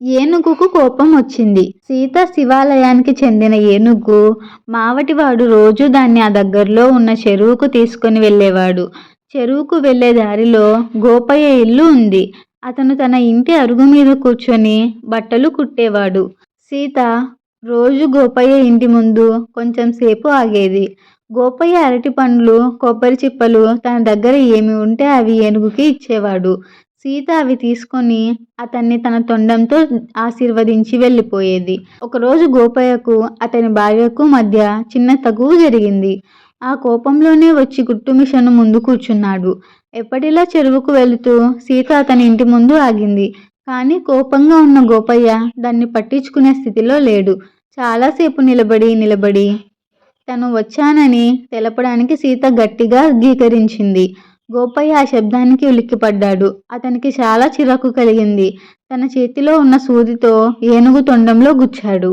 ఏనుగుకు కోపం వచ్చింది. సీత శివాలయానికి చెందిన ఏనుగు మావటివాడు రోజు దాన్ని ఆ దగ్గరలో ఉన్న చెరువుకు తీసుకొని వెళ్ళేవాడు. చెరువుకు వెళ్ళే దారిలో గోపయ్య ఇల్లు ఉంది. అతను తన ఇంటి అరుగు మీద కూర్చొని బట్టలు కుట్టేవాడు. సీత రోజు గోపయ్య ఇంటి ముందు కొంచెం సేపు ఆగేది. గోపయ్య అరటి పండ్లు కొబ్బరి చిప్పలు తన దగ్గర ఏమి ఉంటే అవి ఏనుగుకి ఇచ్చేవాడు. సీత అవి తీసుకొని అతన్ని తన తొండంతో ఆశీర్వదించి వెళ్ళిపోయేది. ఒకరోజు గోపయ్యకు అతని భార్యకు మధ్య చిన్న తగువు జరిగింది. ఆ కోపంలోనే వచ్చి గుట్టు మిషన్ ముందు కూర్చున్నాడు. ఎప్పటిలా చెరువుకు వెళుతూ సీత అతని ఇంటి ముందు ఆగింది. కానీ కోపంగా ఉన్న గోపయ్య దాన్ని పట్టించుకునే స్థితిలో లేడు. చాలాసేపు నిలబడి నిలబడి తను వచ్చానని తెలపడానికి సీత గట్టిగా గీకరించింది గోపయ్య ఆ శబ్దానికి ఉలిక్కిపడ్డాడు. అతనికి చాలా చిరాకు కలిగింది. తన చేతిలో ఉన్న సూదితో ఏనుగు తొండంలో గుచ్చాడు.